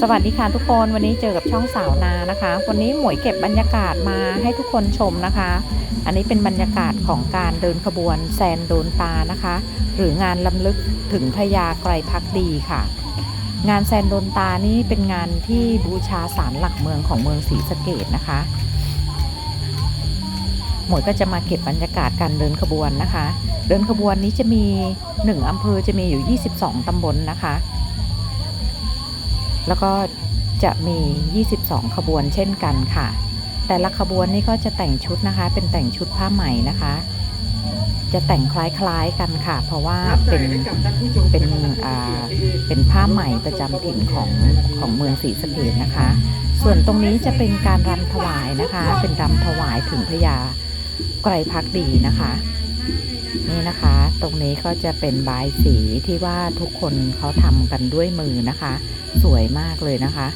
สวัสดีค่ะทุกคนวันนี้เจอกับช่องสาวนานะคะ วันนี้หมวยเก็บบรรยากาศมาให้ทุกคนชมนะคะ อันนี้เป็นบรรยากาศของการเดินขบวนแซนโดนตานะคะ หรืองานลำลึกถึงพญาไกรพักดีค่ะ งานแซนโดนตานี่เป็นงานที่บูชาสารหลักเมืองของเมืองศรีสะเกดนะคะ หมวยก็จะมาเก็บบรรยากาศการเดินขบวนนะคะ เดินขบวนนี้จะมี 1อำเภอจะมีอยู่ 22ตำบลนะคะ แล้วก็จะมี 22 ขบวนเช่นกันค่ะ แต่ละขบวนนี่ก็จะแต่งชุดนะคะ เป็นแต่งชุดผ้าไหมนะคะ จะแต่งคล้ายๆกันค่ะ เพราะว่าเป็นเป็นอ่าเป็นผ้าไหมประจำถิ่นของของเมืองศรีสะเกดนะคะ ส่วนตรงนี้จะเป็นการรำถวายนะคะ เป็นรำถวายถึงพญาไกรพักดีนะคะ นี่นะคะ ตรงนี้ก็จะเป็นบายสีที่ว่าทุกคนเขาทำกันด้วยมือนะคะ สวยมากเลยนะคะ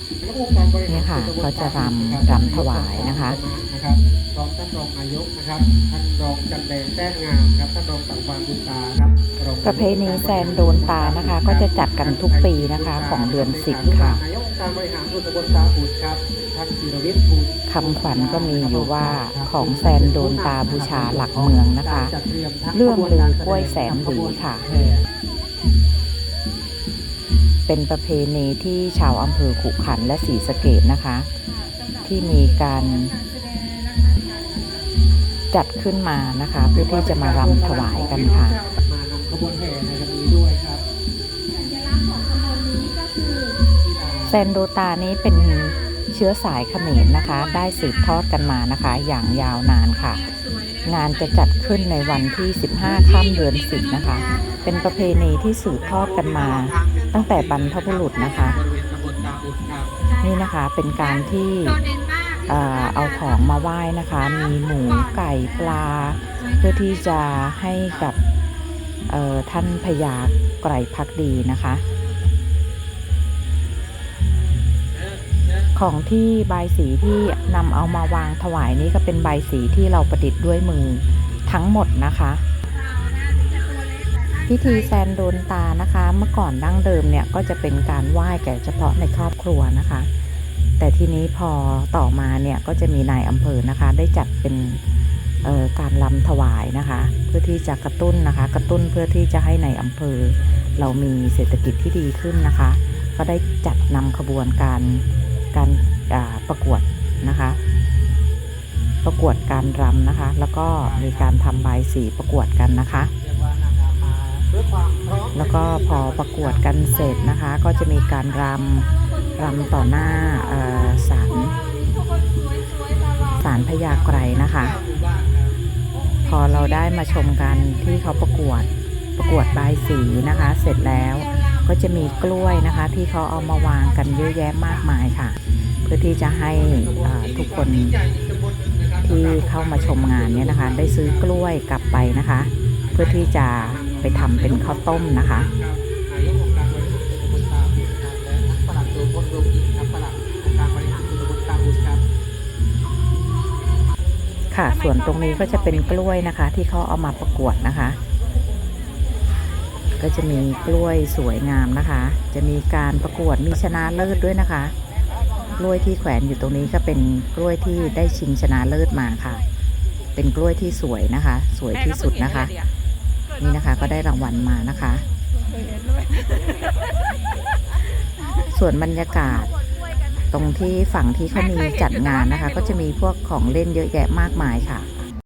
นี่ค่ะก็จะรำรำถวายนะคะนะครับรองท่านรองนายกนะครับท่านรองจันแดงแต้งงามครับท่านรองสังวานบุญตาครับองประเพณีแซนโดนตานะคะ ก็จะจัดกันทุกปีนะคะของเดือนสิบค่ะนายกองค์การบริหารส่วนตำบลตาบุตรครับ คำขวัญก็มีอยู่ว่าของแซนโดนตาบูชาหลักเมืองนะคะ เรื่องลือกล้วยแสนหวีค่ะ เป็นประเพณีที่ชาวอำเภอขุขันและศรีสะเกดนะคะ ที่มีการจัดขึ้นมานะคะ เพื่อที่จะมารำถวายกันค่ะแห่ในด้วยครับแซนโดตานี้เป็น เชื้อสายเขมรนะคะ ได้สืบทอดกันมานะคะ อย่างยาวนานค่ะ งานจะจัดขึ้นในวันที่ 15 ค่ำเดือน10นะคะ เป็นประเพณีที่สืบทอดกันมา ตั้งแต่บรรพบุรุษนะคะ นี่นะคะเป็นการที่เอาของมาไหว้นะคะ มีหมูไก่ปลา เพื่อที่จะให้กับท่านพญาไกรพักดีนะคะ ของที่ใบสีที่นำเอามาวางถวายนี้ก็เป็นใบสีที่เราประดิษฐ์ด้วยมือทั้งหมดนะคะ พิธีแซนโดนตานะคะ เมื่อก่อนดั้งเดิมเนี่ยก็จะเป็นการไหว้แก่เฉพาะในครอบครัวนะคะ แต่ทีนี้พอต่อมาเนี่ยก็จะมีนายอำเภอนะคะ ได้จัดเป็นการลำถวายนะคะ เพื่อที่จะกระตุ้นนะคะ กระตุ้นเพื่อที่จะให้ในอำเภอ เรามีเศรษฐกิจที่ดีขึ้นนะคะ ก็ได้จัดนำขบวนการ การาประกวดนะคะ ประกวดการรำนะคะ แล้วก็มีการทำใบสีประกวดกันนะคะ แล้วก็พอประกวดกันเสร็จนะคะ ก็จะมีการรำรำต่อหน้าศาลศาลพญาไกรนะคะ พอเราได้มาชมกันที่เขาประกวดประกวดใบสีนะคะ เสร็จแล้ว ก็จะมีกล้วยนะคะ ที่เขาเอามาวางกันเยอะแยะมากมายค่ะ เพื่อที่จะให้ทุกคนที่เข้ามาชมงานเนี่ยนะคะ ได้ซื้อกล้วยกลับไปนะคะ เพื่อที่จะไปทำเป็นข้าวต้มนะคะค่ะส่วนตรงนี้ก็จะเป็นกล้วยนะคะ ที่เขาเอามาประกวดนะคะ ก็จะมีกล้วยสวยงามนะคะ จะมีการประกวดมีชนะเลิศด้วยนะคะ กล้วยที่แขวนอยู่ตรงนี้ก็เป็นกล้วยที่ได้ชิงชนะเลิศมาค่ะ เป็นกล้วยที่สวยนะคะ สวยที่สุดนะคะ นี่นะคะก็ได้รางวัลมานะคะ ส่วนบรรยากาศตรงที่ฝั่งที่เขามีจัดงานนะคะ ก็จะมีพวกของเล่นเยอะแยะมากมายค่ะ